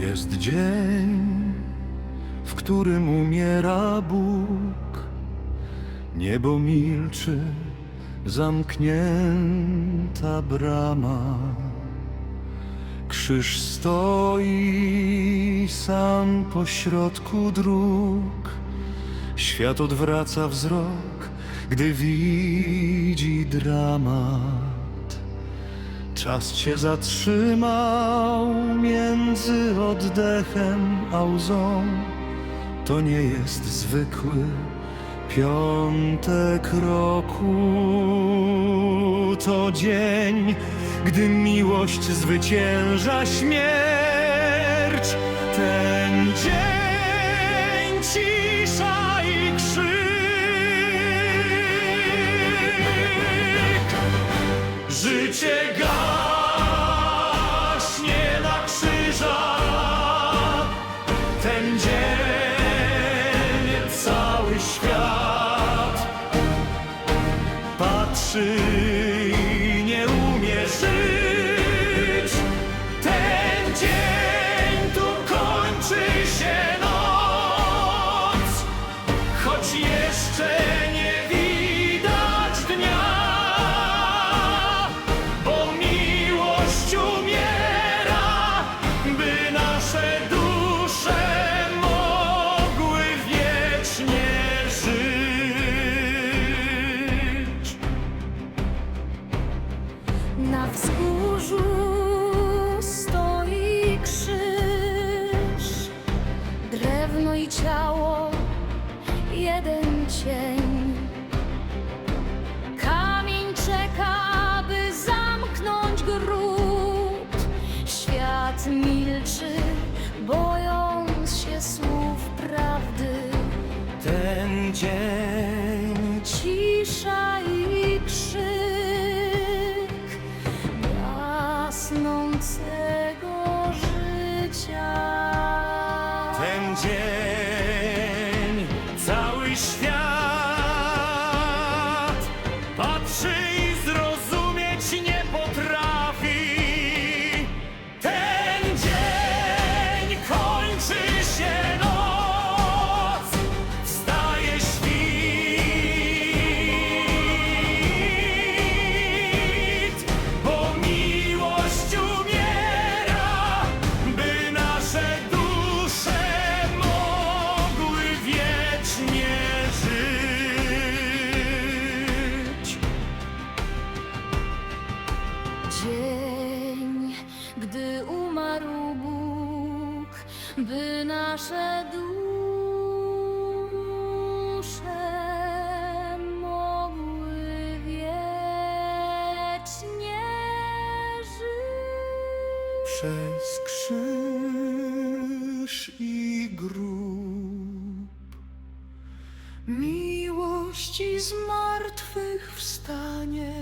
Jest dzień, w którym umiera Bóg. Niebo milczy, zamknięta brama. Krzyż stoi sam pośrodku dróg. Świat odwraca wzrok, gdy widzi dramat. Czas się zatrzymał między oddechem a łzą. To nie jest zwykły piątek roku. To dzień, gdy miłość zwycięża śmierć. Ten dzień cisza i krzyk. Życie gaśnie wzgórzu stoi krzyż, drewno i ciało, jeden cień. Kamień czeka, by zamknąć grób. Świat milczy, bojąc się słów prawdy. Ten dzień Cisza gasnącego życia. Ten dzień cały świat by nasze dusze mogły wiecznie żyć. Przez krzyż i grób miłości z martwych wstanie.